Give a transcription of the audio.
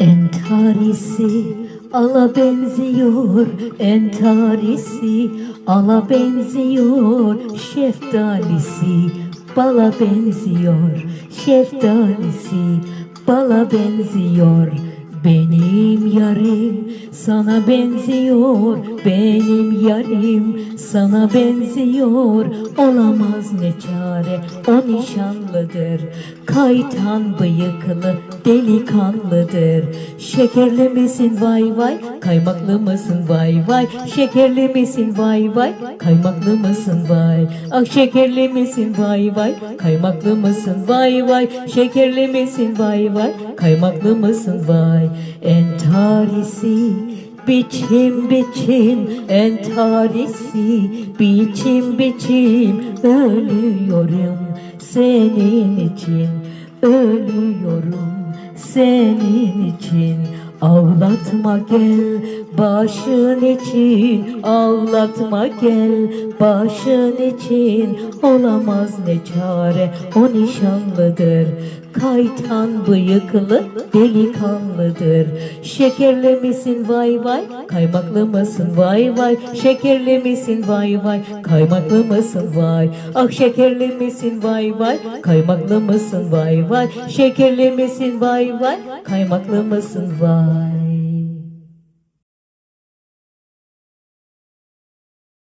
Entarisi ala benziyor. Entarisi ala benziyor. Şeftalisi bala benziyor. Şeftalisi bala benziyor benim yarim sana benziyor Benim yarim sana benziyor. Olamaz ne çare o nişanlıdır. Kaytan bıyıklı delikanlıdır. Şekerli misin? Vay vay. Kaymaklı mısın? Vay vay. Şekerli misin? Vay vay. Kaymaklı mısın? Vay. Ah şekerli misin? Vay vay. Kaymaklı mısın? Vay vay. Şekerli misin? Vay vay Kaymaklı mısın? Vay Entarisi Biçim biçim entarisi Biçim biçim. Ölüyorum senin için Ölüyorum senin için. Ağlatma gel başın için Ağlatma gel başın için. Olamaz ne çare o nişanlıdır Kaytan bıyıklı delikanlıdır. Şekerli misin vay vay. Kaymaklı mısın vay vay. Şekerli misin vay vay. Kaymaklı mısın vay. Ah şekerli misin vay vay. Kaymaklı mısın vay vay. Şekerli misin vay vay. Kaymaklı mısın vay